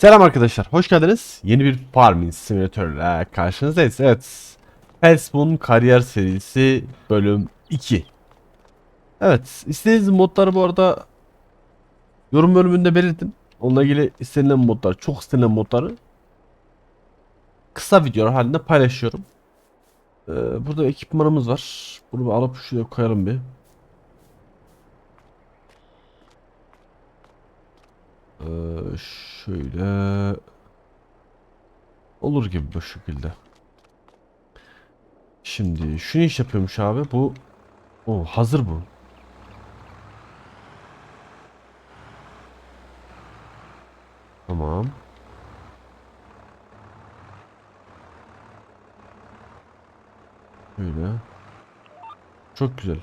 Selam arkadaşlar, hoş geldiniz. Yeni bir Farming Simulator'la karşınızdayız. Evet, Hellspawn Kariyer serisi bölüm 2. Evet, istediğiniz modları bu arada yorum bölümünde belirtin. Onunla ilgili istenilen modlar, çok istenilen modları kısa videolar halinde paylaşıyorum. Ee, burada ekipmanımız var. Bunu alıp şuraya koyalım bir. Ee, şöyle olur gibi bu şekilde. Şimdi şunu iş yapıyormuş abi. Bu o hazır bu. Tamam. Şöyle. Çok güzel.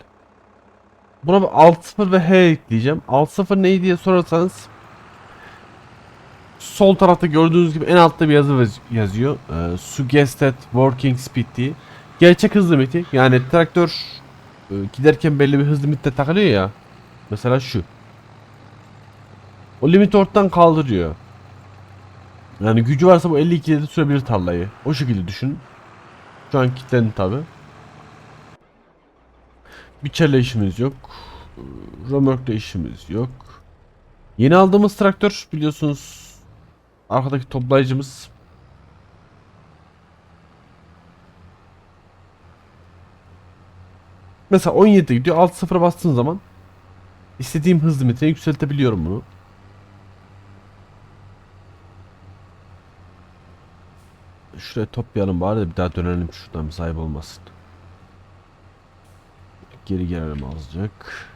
Buna bir alt 0 ve H ekleyeceğim. Alt 0 neydi diye sorarsanız sol tarafta gördüğünüz gibi en altta bir yazı yazıyor. Ee, suggested working speed diye. Gerçek hız limiti. Yani traktör e, giderken belli bir hız limitte takılıyor ya. Mesela şu. O limiti ortadan kaldırıyor. Yani gücü varsa bu 52'de de sürebilir tarlayı. O şekilde düşün. Şu an kilitlendi tabi. Biçerle işimiz yok. Ee, Römorkla işimiz yok. Yeni aldığımız traktör biliyorsunuz Arkadaki toplayıcımız. Mesela 17 gidiyor. Alt sıfıra bastığın zaman istediğim hız limitine yükseltebiliyorum bunu. Şuraya toplayalım bari de bir daha dönelim şuradan bir sahip olmasın. Geri gelelim azıcık.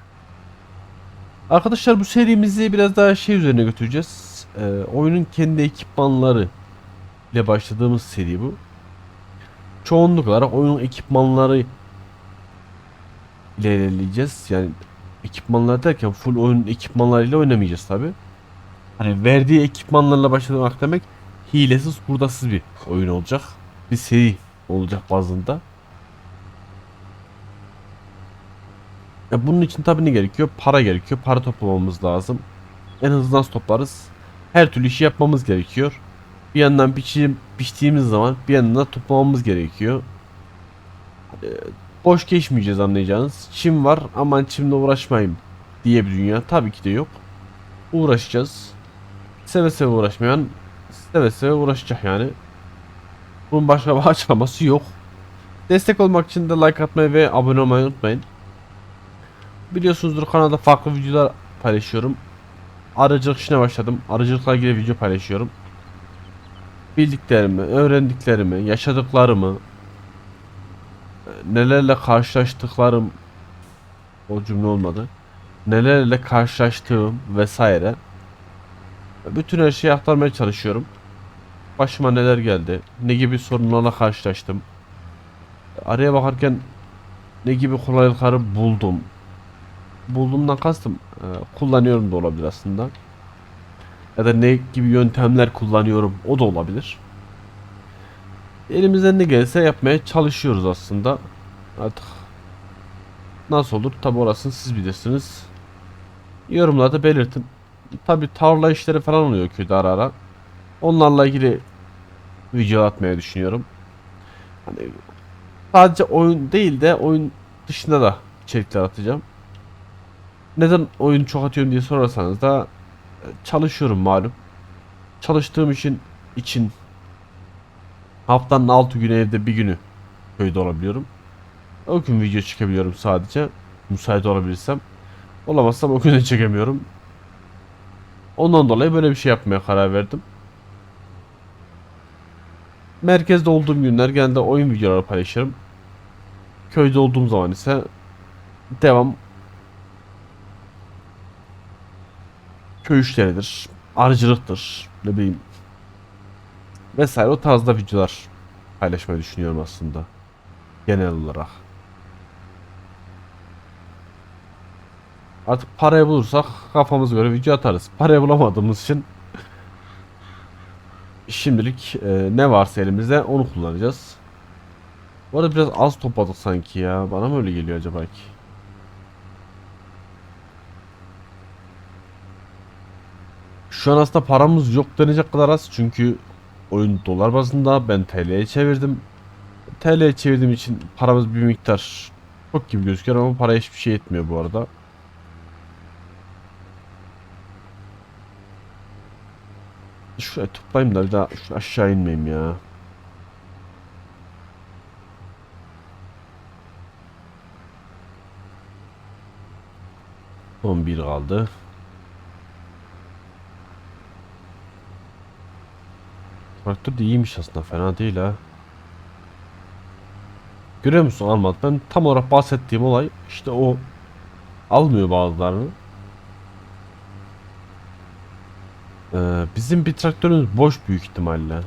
Arkadaşlar bu serimizi biraz daha şey üzerine götüreceğiz. Ee, oyunun kendi ekipmanları ile başladığımız seri bu. Çoğunluk olarak oyunun ekipmanları ile ilerleyeceğiz. Yani ekipmanlar derken full oyun ekipmanlarıyla oynamayacağız tabi. Hani verdiği ekipmanlarla başlamak demek hilesiz hurdasız bir oyun olacak. Bir seri olacak bazında. Ya bunun için tabii ne gerekiyor? Para gerekiyor. Para toplamamız lazım. En hızlı nasıl toplarız? Her türlü işi yapmamız gerekiyor. Bir yandan biçim, biçtiğimiz zaman bir yandan da toplamamız gerekiyor. Ee, boş geçmeyeceğiz anlayacağınız. Çim var aman çimle uğraşmayayım diye bir dünya tabii ki de yok. Uğraşacağız. Seve seve uğraşmayan seve seve uğraşacak yani. Bunun başka bir açıklaması yok. Destek olmak için de like atmayı ve abone olmayı unutmayın. Biliyorsunuzdur kanalda farklı videolar paylaşıyorum. Arıcılık işine başladım. Arıcılıkla ilgili video paylaşıyorum. Bildiklerimi, öğrendiklerimi, yaşadıklarımı, nelerle karşılaştıklarım o cümle olmadı. Nelerle karşılaştığım vesaire. Bütün her şeyi aktarmaya çalışıyorum. Başıma neler geldi, ne gibi sorunlarla karşılaştım. Araya bakarken ne gibi kolaylıkları buldum, bulduğumdan kastım e, kullanıyorum da olabilir aslında. Ya da ne gibi yöntemler kullanıyorum o da olabilir. Elimizden ne gelirse yapmaya çalışıyoruz aslında. Artık nasıl olur tabi orasını siz bilirsiniz. Yorumlarda belirtin. Tabi tarla işleri falan oluyor köyde ara ara. Onlarla ilgili video atmayı düşünüyorum. Hani sadece oyun değil de oyun dışında da içerikler atacağım. Neden oyun çok atıyorum diye sorarsanız da e, çalışıyorum malum. Çalıştığım işin için haftanın 6 günü evde bir günü köyde olabiliyorum. O gün video çekebiliyorum sadece. Müsait olabilirsem. Olamazsam o gün de çekemiyorum. Ondan dolayı böyle bir şey yapmaya karar verdim. Merkezde olduğum günler genelde oyun videoları paylaşırım. Köyde olduğum zaman ise devam köy işleridir, arıcılıktır, ne bileyim vesaire o tarzda videolar paylaşmayı düşünüyorum aslında genel olarak. Artık parayı bulursak kafamız göre video atarız. Parayı bulamadığımız için şimdilik e, ne varsa elimizde onu kullanacağız. Bu arada biraz az topladık sanki ya. Bana mı öyle geliyor acaba ki? Şu an aslında paramız yok denecek kadar az çünkü oyun dolar bazında ben TL'ye çevirdim. TL'ye çevirdiğim için paramız bir miktar çok gibi gözüküyor ama para hiçbir şey etmiyor bu arada. Şuraya toplayayım da bir daha aşağı inmeyeyim ya. Son bir kaldı. Traktör de iyiymiş aslında fena değil ha. Görüyor musun Almat? Ben tam olarak bahsettiğim olay işte o almıyor bazılarını. Ee, bizim bir traktörümüz boş büyük ihtimalle.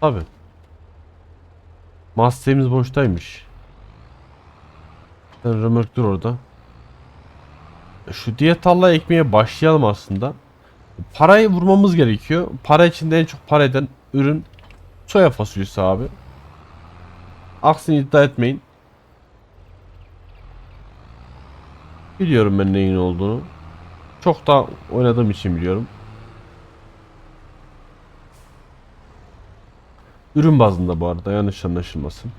Tabi. Mustang'imiz boştaymış. Sen römork dur orada. Şu diye ekmeye başlayalım aslında. Parayı vurmamız gerekiyor. Para içinde en çok para eden ürün soya fasulyesi abi. Aksini iddia etmeyin. Biliyorum ben neyin olduğunu. Çok da oynadığım için biliyorum. Ürün bazında bu arada yanlış anlaşılmasın.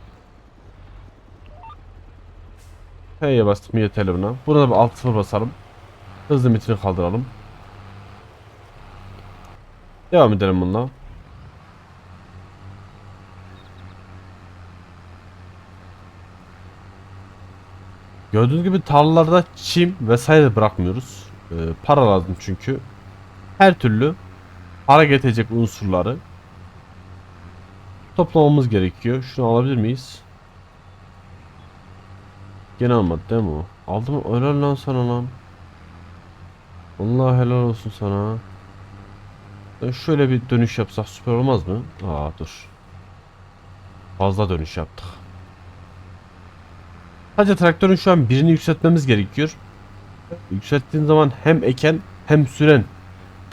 H'ye bastım yeterli buna. Burada bir alt sıfır basarım. Hız limitini kaldıralım. Devam edelim bununla. Gördüğünüz gibi tarlalarda çim vesaire bırakmıyoruz. Ee, para lazım çünkü. Her türlü para getirecek unsurları toplamamız gerekiyor. Şunu alabilir miyiz? Gene almadı değil mi o? Aldı mı? Helal lan sana lan. Allah helal olsun sana. E, Şöyle bir dönüş yapsak süper olmaz mı? Aa dur. Fazla dönüş yaptık. Sadece traktörün şu an birini yükseltmemiz gerekiyor. Yükselttiğin zaman hem eken hem süren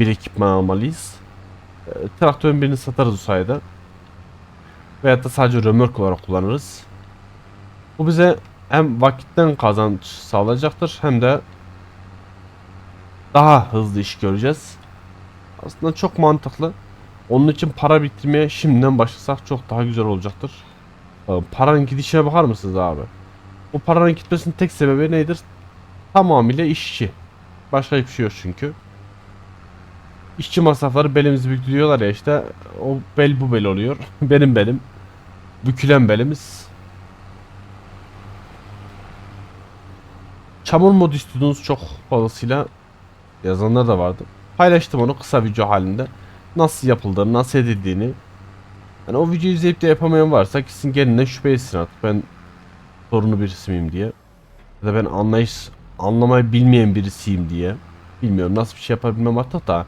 bir ekipman almalıyız. E, Traktörün birini satarız o sayede. Veyahut da sadece römork olarak kullanırız. Bu bize hem vakitten kazanç sağlayacaktır hem de daha hızlı iş göreceğiz. Aslında çok mantıklı. Onun için para bitirmeye şimdiden başlasak çok daha güzel olacaktır. Ee, Paranın gidişine bakar mısınız abi? O paranın gitmesinin tek sebebi nedir? Tamamıyla işçi. Başka hiçbir şey yok çünkü. İşçi masrafları belimizi büktürüyorlar ya işte o bel bu bel oluyor. Benim belim. Bükülen belimiz. Çamur mod istiyordunuz çok fazlasıyla yazanlar da vardı. Paylaştım onu kısa video halinde. Nasıl yapıldığını, nasıl edildiğini. Yani o videoyu izleyip de yapamayan varsa kesin kendinden şüphe etsin artık. Ben sorunlu birisi miyim diye. Ya da ben anlayış, anlamayı bilmeyen birisiyim diye. Bilmiyorum nasıl bir şey yapabilmem artık da.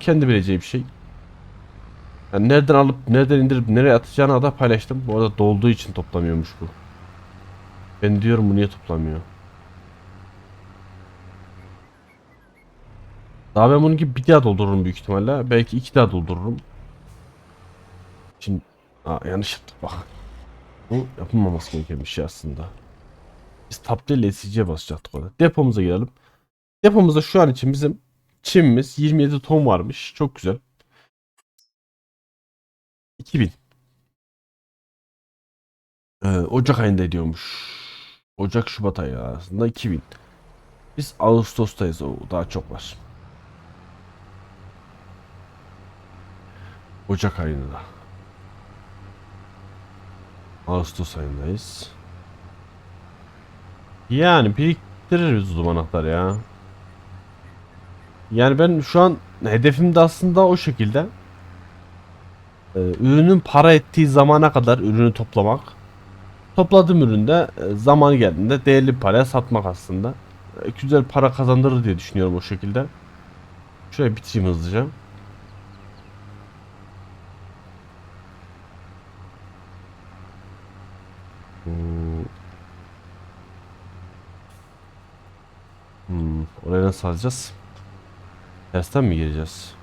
Kendi bileceği bir şey. Yani nereden alıp nereden indirip nereye atacağını da paylaştım. Bu arada dolduğu için toplamıyormuş bu. Ben diyorum bu niye toplamıyor. Daha ben bunun gibi bir daha doldururum büyük ihtimalle. Belki iki daha doldururum. Şimdi Aa, yanlış yaptık bak. Bu yapılmaması gereken bir şey aslında. Biz değil SC'ye basacaktık orada. Depomuza girelim. Depomuzda şu an için bizim çimimiz 27 ton varmış. Çok güzel. 2000. Ee, Ocak ayında ediyormuş. Ocak Şubat ayı arasında 2000. Biz Ağustos'tayız o daha çok var. Ocak ayında. Ağustos ayındayız. Yani biriktiririz zaman anahtar ya. Yani ben şu an hedefim de aslında o şekilde. Ee, ürünün para ettiği zamana kadar ürünü toplamak. Topladığım üründe e, zamanı geldiğinde değerli paraya satmak aslında. E, güzel para kazandırır diye düşünüyorum o şekilde. Şöyle bitireyim hızlıca. Hmm. Hmm, oraya nasıl alacağız? Tersten mi gireceğiz?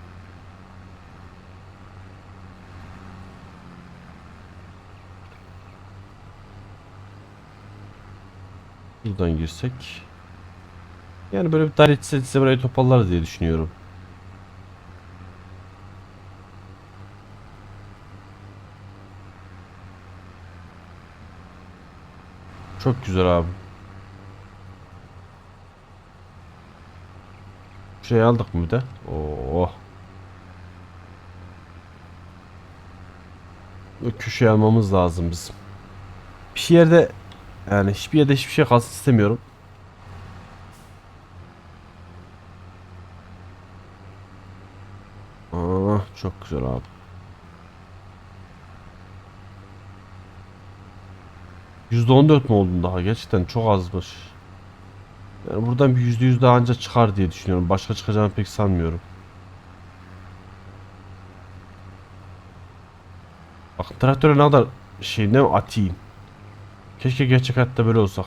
Buradan girsek. Yani böyle bir dar etse size burayı toparlarız diye düşünüyorum. Çok güzel abi. Şurayı aldık mı bir de? Oo. O köşeye almamız lazım bizim. Bir yerde yani hiçbir yerde hiçbir şey kalsın istemiyorum. Aa, çok güzel abi. %14 mu oldun daha? Gerçekten çok azmış. Yani buradan bir %100 daha anca çıkar diye düşünüyorum. Başka çıkacağını pek sanmıyorum. Bak traktöre ne kadar şey ne atayım. Keşke gerçek hayatta böyle olsak.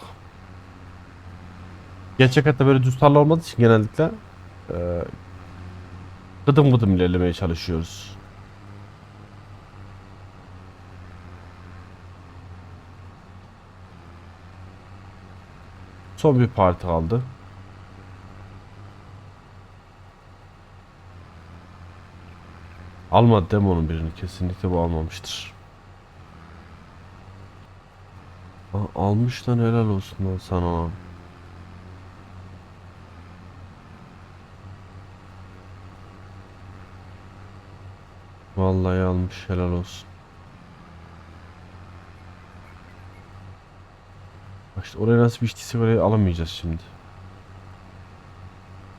Gerçek hayatta böyle düz tarla olmadığı için genellikle eee gıdım gıdım ilerlemeye çalışıyoruz. Son bir parti kaldı. Almadı değil mi onun birini? Kesinlikle bu almamıştır. Almış lan helal olsun lan sana. Vallahi almış helal olsun. Bak oraya nasıl biçtiyse orayı alamayacağız şimdi.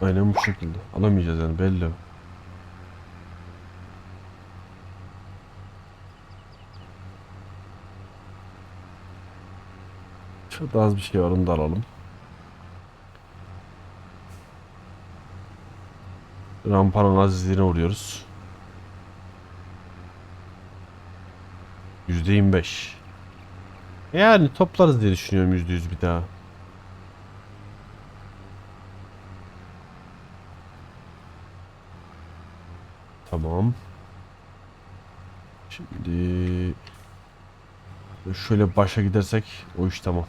Aynen bu şekilde. Alamayacağız yani belli. Şurada az bir şey var onu da alalım. Rampanın azizliğine uğruyoruz. %25. Yani toplarız diye düşünüyorum %100 bir daha. Tamam. Şimdi şöyle başa gidersek o iş tamam.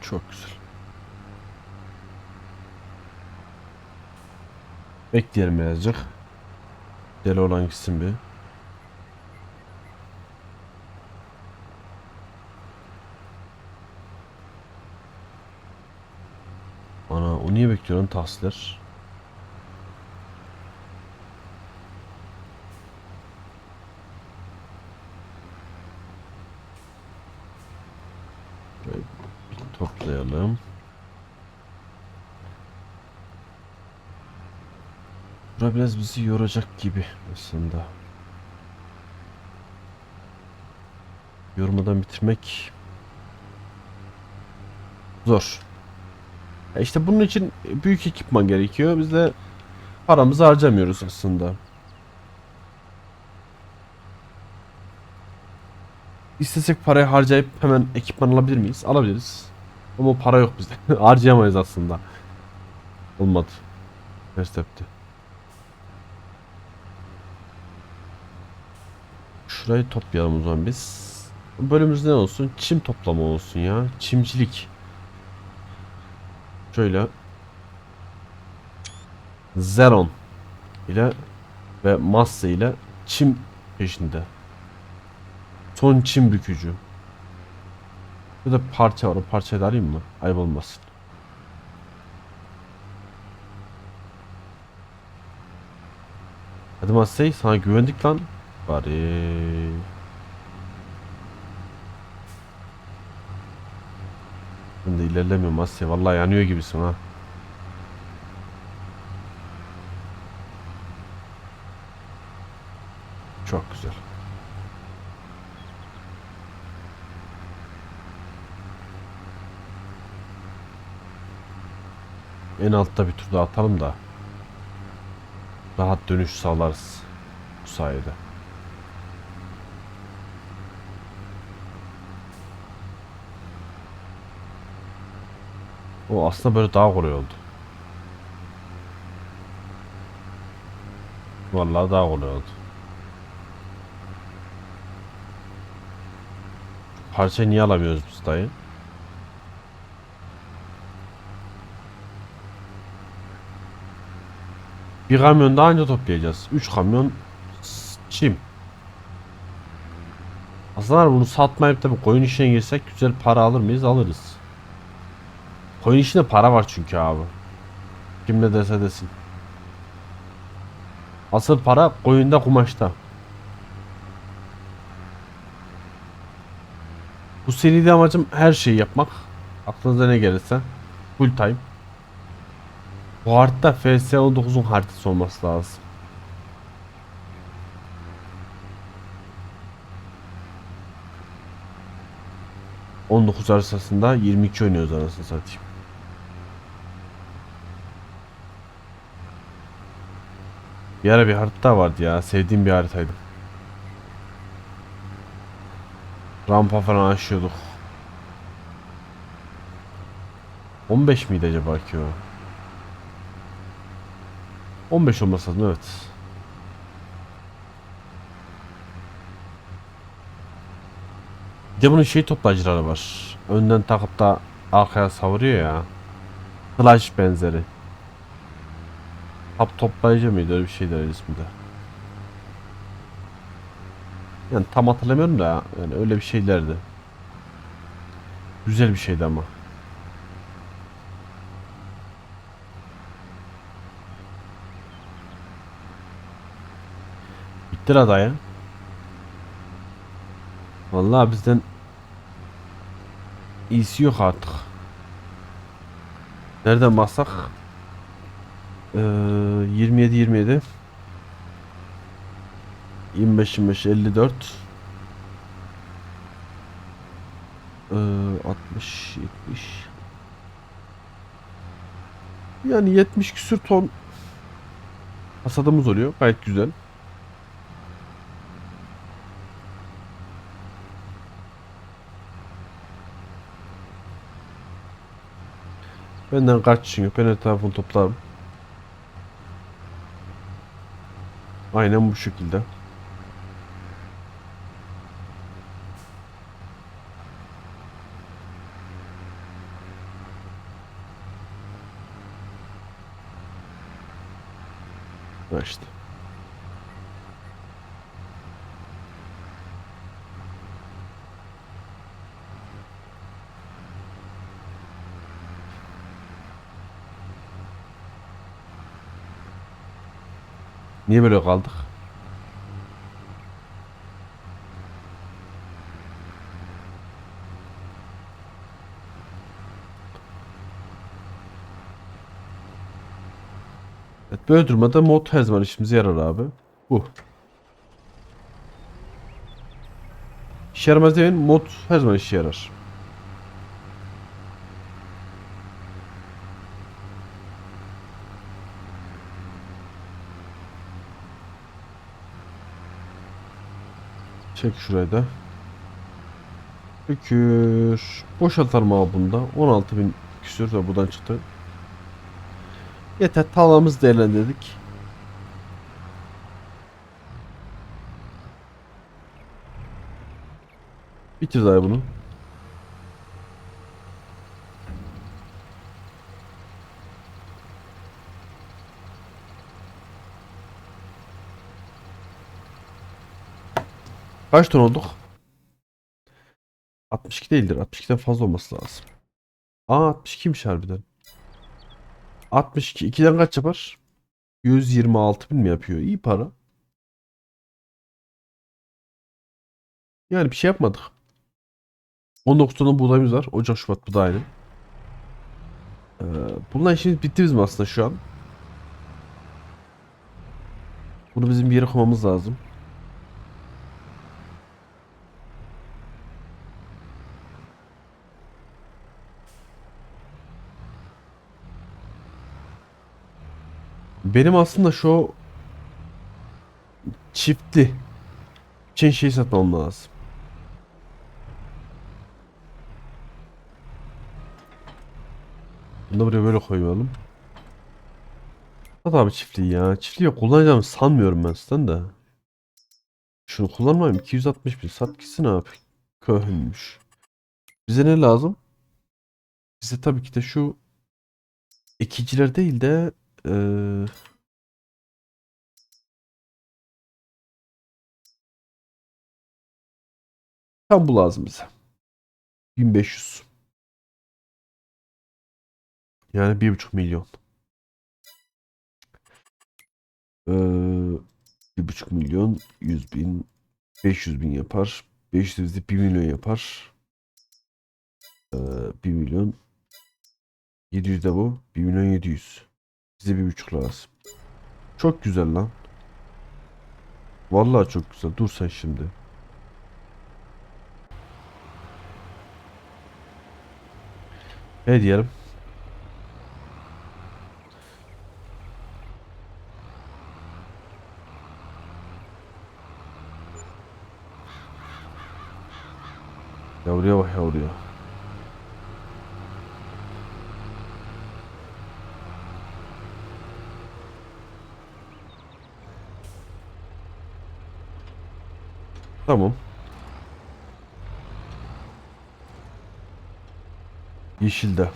Çok güzel. Bekleyelim birazcık. Deli olan gitsin bir. Ana o niye bekliyor lan tahsiller? Şöyle bir toplayalım. Bura biraz bizi yoracak gibi aslında. Yormadan bitirmek zor. Ya işte bunun için büyük ekipman gerekiyor. Biz de paramızı harcamıyoruz aslında. İstesek parayı harcayıp hemen ekipman alabilir miyiz? Alabiliriz. Ama para yok bizde. Harcayamayız aslında. Olmadı. Ters tepti. Şurayı toplayalım o zaman biz. Bölümümüz ne olsun? Çim toplama olsun ya. Çimcilik. Şöyle. Zeron ile ve Masse ile çim peşinde. Son çim bükücü. Burada parça var. O parçayı da alayım mı? Ayıp olmasın. Hadi Massey sana güvendik lan. Bari. Ben de ilerlemiyorum Asya. Vallahi yanıyor gibisin ha. Çok güzel. En altta bir tur daha atalım da rahat dönüş sağlarız bu sayede. O aslında böyle daha kolay oldu. Vallahi daha kolay oldu. parça niye alamıyoruz biz dayı? Bir kamyon daha önce toplayacağız. 3 kamyon çim. Aslında bunu satmayıp da bu koyun işine girsek güzel para alır mıyız? Alırız. Koyun işinde para var çünkü abi. Kim ne derse desin. Asıl para koyunda kumaşta. Bu seride amacım her şeyi yapmak. Aklınıza ne gelirse. Full time. Bu harita FS19'un haritası olması lazım. ...19 arasında 22 oynuyoruz anasını satayım. Bir ara bir harita vardı ya. Sevdiğim bir haritaydı. Rampa falan aşıyorduk. 15 miydi acaba ki o? 15 olması lazım evet. Bir de bunun şey toplayıcıları var. Önden takıp da arkaya savuruyor ya. Flash benzeri. Hap toplayıcı mıydı öyle bir şeydi ismi de. Yani tam hatırlamıyorum da yani öyle bir şeylerdi. Güzel bir şeydi ama. Bitti la dayı. Vallahi bizden iyisi yok artık. Nereden baksak ee, 27 27 25 25 54 ee, 60 70 yani 70 küsür ton hasadımız oluyor. Gayet güzel. Benden kaç için yok. Ben etrafını toplarım. Aynen bu şekilde. Ha Niye böyle kaldık? Evet, böyle durumda mod her zaman işimize yarar abi. Bu. İşe yaramaz demeyin mod her zaman işe yarar. Çek şurayı da. Şükür. Boşaltalım abi bunda. 16.000 küsür de buradan çıktı. Yeter tarlamızı değerlendirdik. Bitir dayı bunu. Kaç ton olduk? 62 değildir. 62'den fazla olması lazım. Aa 62'ymiş harbiden. 62. 2'den kaç yapar? 126 bin mi yapıyor? İyi para. Yani bir şey yapmadık. 19 ton buğdayımız var. Ocak, Şubat bu da aynı. Ee, bununla işimiz bitti bizim aslında şu an. Bunu bizim bir yere koymamız lazım. Benim aslında şu çiftli için şey satmam lazım. Bunu buraya böyle koyalım. Sat abi çiftliği ya. Çiftliği kullanacağımı sanmıyorum ben zaten de. Şunu kullanmayayım. 260 bin. Sat gitsin abi. Köhünmüş. Bize ne lazım? Bize tabii ki de şu ekiciler değil de eee tam bu lazım bize. 1500. Yani 1,5 milyon. Eee 1,5 milyon 100 bin 500 bin yapar. 500 de 1 milyon yapar. Eee 1 milyon 700 de bu. 1 milyon 700. Bize 1,5 lazım. Çok güzel lan. Vallahi çok güzel. Dur sen şimdi. Ne diyelim? Yavruya bak yavruya. Tamam. Yeşilde.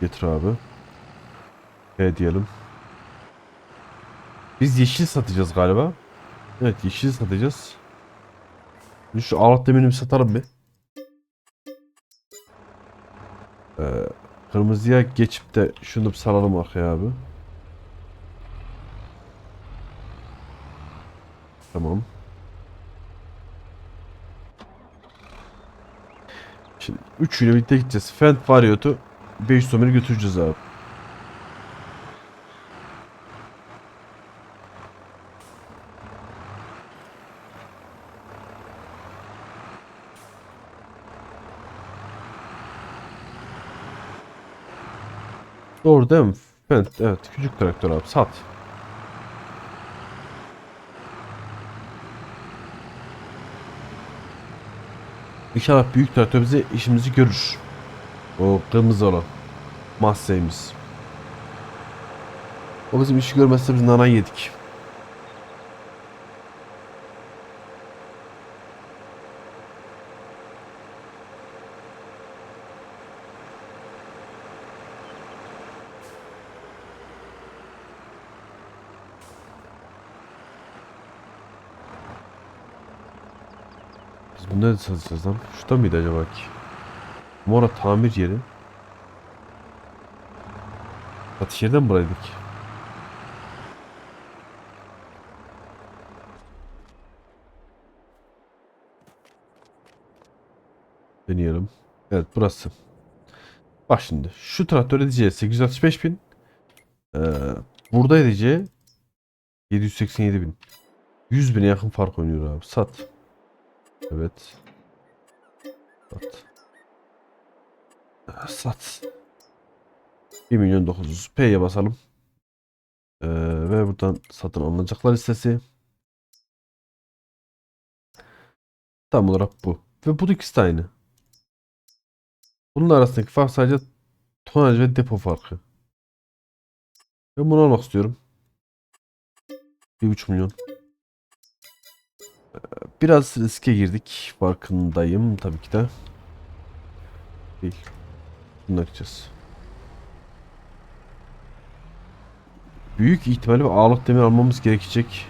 Getir abi. E diyelim. Biz yeşil satacağız galiba. Evet yeşil satacağız. Şu ağlat demirimi satarım bir. Ee, kırmızıya geçip de şunu bir salalım arkaya abi. Tamam. Üçüyle birlikte gideceğiz. Fent Variot'u 500 someri götüreceğiz abi. Doğru değil mi? Fent evet küçük traktör abi sat. İnşallah büyük traktör işimizi görür. O kırmızı olan. Masseyimiz. O bizim işi görmezse biz nana yedik. Nerede satacağız lan? Şurada mıydı acaba ki? Mora tamir yeri. Satış yerden mi buraydık? Deneyelim. Evet burası. Bak şimdi şu traktör edeceği 865 bin. Ee, burada edeceği 787 bin. 100 bine yakın fark oynuyor abi. Sat. Evet. Sat. Sat. 1 milyon 900. P'ye basalım. Ee, ve buradan satın alınacaklar listesi. Tam olarak bu. Ve bu ikisi de aynı. Bunun arasındaki fark sadece tonaj ve depo farkı. Ben bunu almak istiyorum. 1,5 milyon. Biraz riske girdik. Farkındayım tabii ki de. Değil. Bunu açacağız. Büyük ihtimalle bir ağırlık demir almamız gerekecek.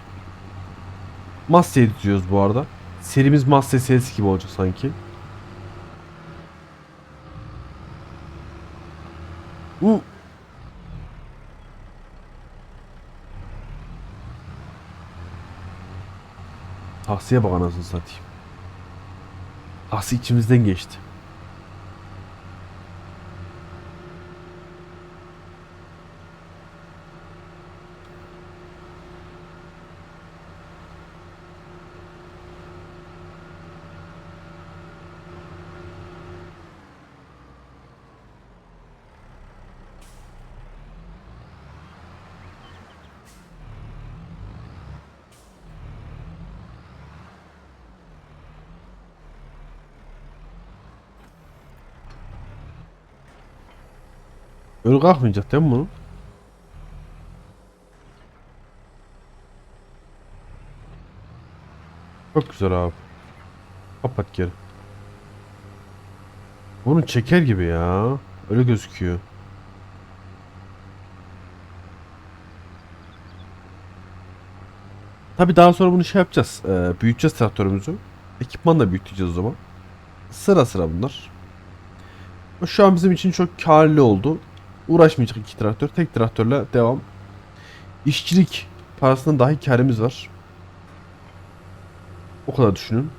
Massey diyoruz bu arada. Serimiz Massey serisi gibi olacak sanki. Bu Taksiye bak anasını satayım. Taksi içimizden geçti. Öyle kalkmayacak değil mi bunun? Çok güzel abi. Kapat geri. Bunu çeker gibi ya. Öyle gözüküyor. Tabi daha sonra bunu şey yapacağız. Ee, büyüteceğiz traktörümüzü. Ekipman da büyüteceğiz o zaman. Sıra sıra bunlar. Şu an bizim için çok karlı oldu. Uğraşmayacak iki traktör. Tek traktörle devam. İşçilik parasından dahi karımız var. O kadar düşünün.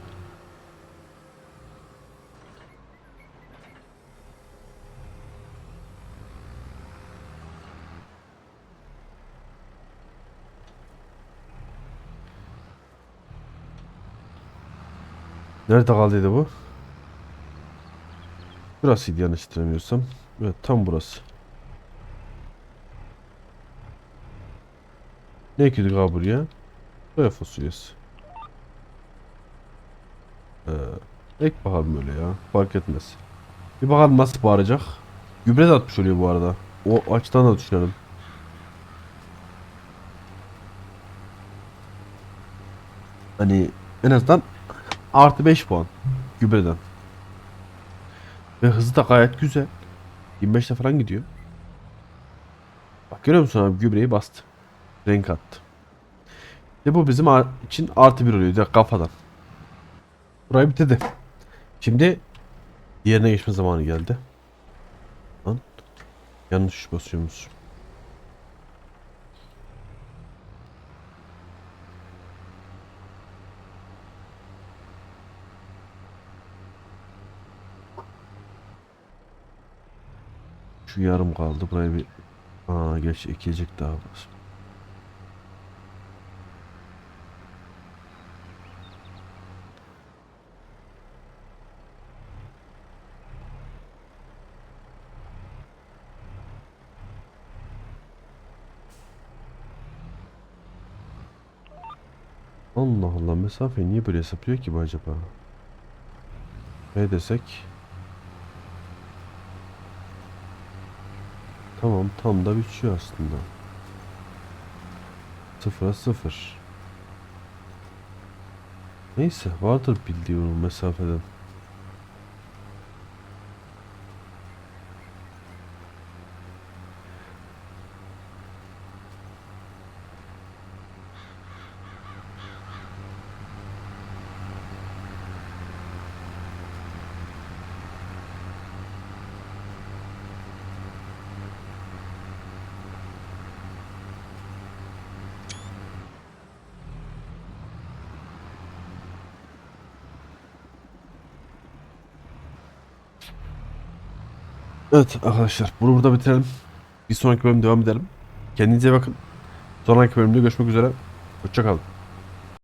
Nerede kaldıydı bu? Burasıydı yanlış hatırlamıyorsam. Evet tam burası. Ne ekledik abi buraya? Soya fasulyesi. Ee, ek bakalım öyle ya. Fark etmez. Bir bakalım nasıl bağıracak. Gübre de atmış oluyor bu arada. O açıdan da düşünelim. Hani en azından artı 5 puan gübreden. Ve hızı da gayet güzel. 25'te falan gidiyor. Bak görüyor musun abi gübreyi bastı. Renk attı. Ve bu bizim için artı bir oluyor direkt kafadan. Burayı bitirdi. Şimdi diğerine geçme zamanı geldi. Lan yanlış basıyormuş. Şu yarım kaldı. Burayı bir Aa geç ekecek daha var. Allah Allah mesafeyi niye böyle hesaplıyor ki bu acaba? Ne desek? Tamam tam da biçiyor aslında. Sıfıra sıfır. Neyse vardır bildiği mesafeden. Evet arkadaşlar bunu burada bitirelim. Bir sonraki bölüm devam edelim. Kendinize bakın. Sonraki bölümde görüşmek üzere. Hoşçakalın.